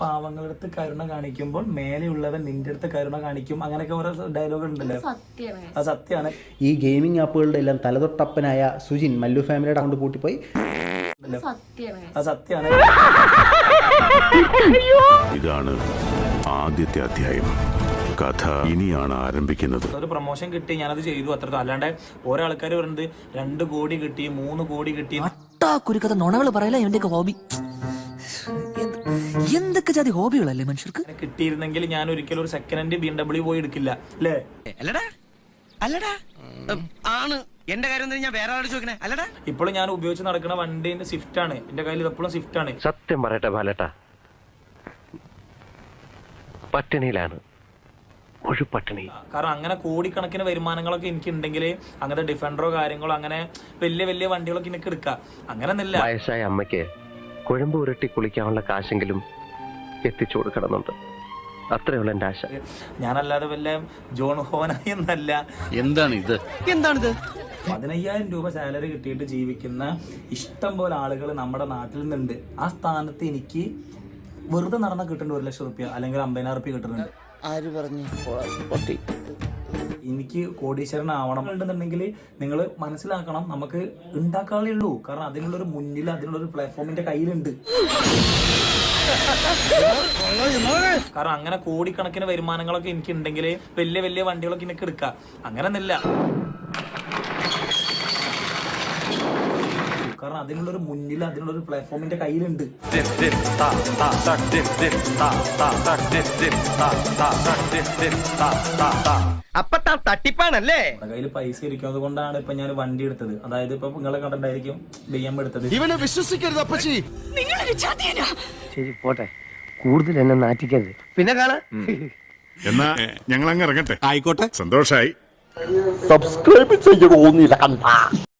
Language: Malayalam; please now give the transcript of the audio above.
പാവങ്ങളുടെ അടുത്ത് കരുണ കാണിക്കുമ്പോൾ മേലെയുള്ളവൻ നിന്റെ അടുത്ത് കരുണ കാണിക്കും. അങ്ങനെയൊക്കെ ഓരോ ഡയലോഗ് ഉണ്ടല്ലോ. അത് സത്യമാണ്. ഈ ഗെയിമിംഗ് ആപ്പുകളുടെ എല്ലാം തലതൊട്ടപ്പനായ സുജിൻ മല്ലു ഫാമിലിയുടെ അക്കൗണ്ട് പൂട്ടിപ്പോയി. അത് സത്യമാണ്. ഇതാണ് ആദ്യത്തെ അധ്യായം. കഥ ഇനിയാണ് ആരംഭിക്കുന്നത്. ഒരു പ്രൊമോഷൻ കിട്ടി ഞാനത് ചെയ്തു അത്ര അല്ലാണ്ട് ഓരോ ആൾക്കാർ പറയുന്നത് രണ്ട് കോടി കിട്ടി മൂന്ന് കോടി കിട്ടി കുരുക്കഥ നുണകൾ പറയല ഇവന്റെ ഹോബി എന്തൊക്കെ ജാതി ഹോബികളല്ലേ മനുഷ്യർക്ക്? കിട്ടിയിരുന്നെങ്കിൽ ഞാൻ ഒരിക്കലും ഒരു second hand B M W പോയി എടുക്കില്ല അല്ലേ? അല്ലടാ അല്ലടാ. ആണ്. എന്റെ കാര്യം ഞാൻ വേറെ ആളോട് ചോദിക്കണേ. അല്ലടാ. ഇപ്പോഴും ഞാൻ ഉപയോഗിച്ച് നടക്കുന്ന വണ്ടിന്റെ സ്വിഫ്റ്റ് ആണ്. എന്റെ കയ്യിൽ എപ്പോഴും സ്വിഫ്റ്റ് ആണ്. സത്യം പറയട്ടെ ബാലട്ട. പട്ടിണിയിലാണ്. ഒരു പട്ടിണി. കാരണം അങ്ങനെ കോടിക്കണക്കിന് വരുമാനങ്ങളൊക്കെ എനിക്ക് ഉണ്ടെങ്കിൽ അങ്ങനത്തെ ഡിഫൻഡറോ കാര്യങ്ങളോ അങ്ങനെ വലിയ വലിയ വണ്ടികളൊക്കെ എനിക്ക് എടുക്കാം. അങ്ങനെ വയസ്സായ അമ്മയ്ക്ക് കുഴമ്പ് ഉരുട്ടി കുളിക്കാനുള്ള കാശെങ്കിലും എത്തിച്ചു കൊടുക്കണമെന്നുണ്ട് അത്രയുള്ള എന്റെ ആശ. ഞാനല്ലാതെ വല്ല ജോൺ ഹോനായി എന്നല്ല. എന്താണ് ഇത് എന്താണിത്? പതിനയ്യായിരം രൂപ സാലറി കിട്ടിയിട്ട് ജീവിക്കുന്ന ഇഷ്ടം പോലെ ആളുകൾ നമ്മുടെ നാട്ടിൽ നിന്നുണ്ട് ആ സ്ഥാനത്ത് എനിക്ക് വെറുതെ നടന്ന കിട്ടുന്നുണ്ട് ഒരു ലക്ഷം റുപ്യ അല്ലെങ്കിൽ അമ്പതിനായിരം റുപ്യ കിട്ടുന്നുണ്ട്. ആര് പറഞ്ഞു? പൊട്ടി. എനിക്ക് കോടീശ്വരനാവണം ഉണ്ടെന്നുണ്ടെങ്കിൽ നിങ്ങൾ മനസ്സിലാക്കണം നമുക്ക് ഉണ്ടാക്കാളേ ഉള്ളൂ. കാരണം അതിനുള്ളൊരു മുന്നിൽ അതിനുള്ളൊരു പ്ലാറ്റ്ഫോമിന്റെ കയ്യിലുണ്ട്. കാരണം അങ്ങനെ കോടിക്കണക്കിന് വരുമാനങ്ങളൊക്കെ എനിക്ക് ഉണ്ടെങ്കിൽ വലിയ വലിയ വണ്ടികളൊക്കെ എനിക്ക് എടുക്കാം. ഒന്നില്ല കാരണം അതിനുള്ളൊരു മുന്നിൽ അതിനുള്ളൊരു പ്ലാറ്റ്ഫോമിന്റെ കയ്യിലുണ്ട്. അപ്പൊ തട്ടിപ്പാണല്ലേ? കയ്യിൽ പൈസ ഇരിക്കുന്നത് കൊണ്ടാണ് ഇപ്പൊ ഞാൻ വണ്ടി എടുത്തത്. അതായത് ഇപ്പൊ നിങ്ങളെ കണ്ടിട്ടായിരിക്കും ബി എം എടുത്തത്. ഇവനെ വിശ്വസിക്കരുത് അപ്പച്ചി. ശരി പോട്ടെ. കൂടുതൽ എന്നെ നാറ്റിക്കരുത്. പിന്നെ കാണാം. എന്നാ ഞങ്ങൾ അങ്ങ് ഇറങ്ങട്ടെ. ആയിക്കോട്ടെ. സന്തോഷായി. സബ്സ്ക്രൈബ് ചെയ്യണോന്നില്ല കണ്ട.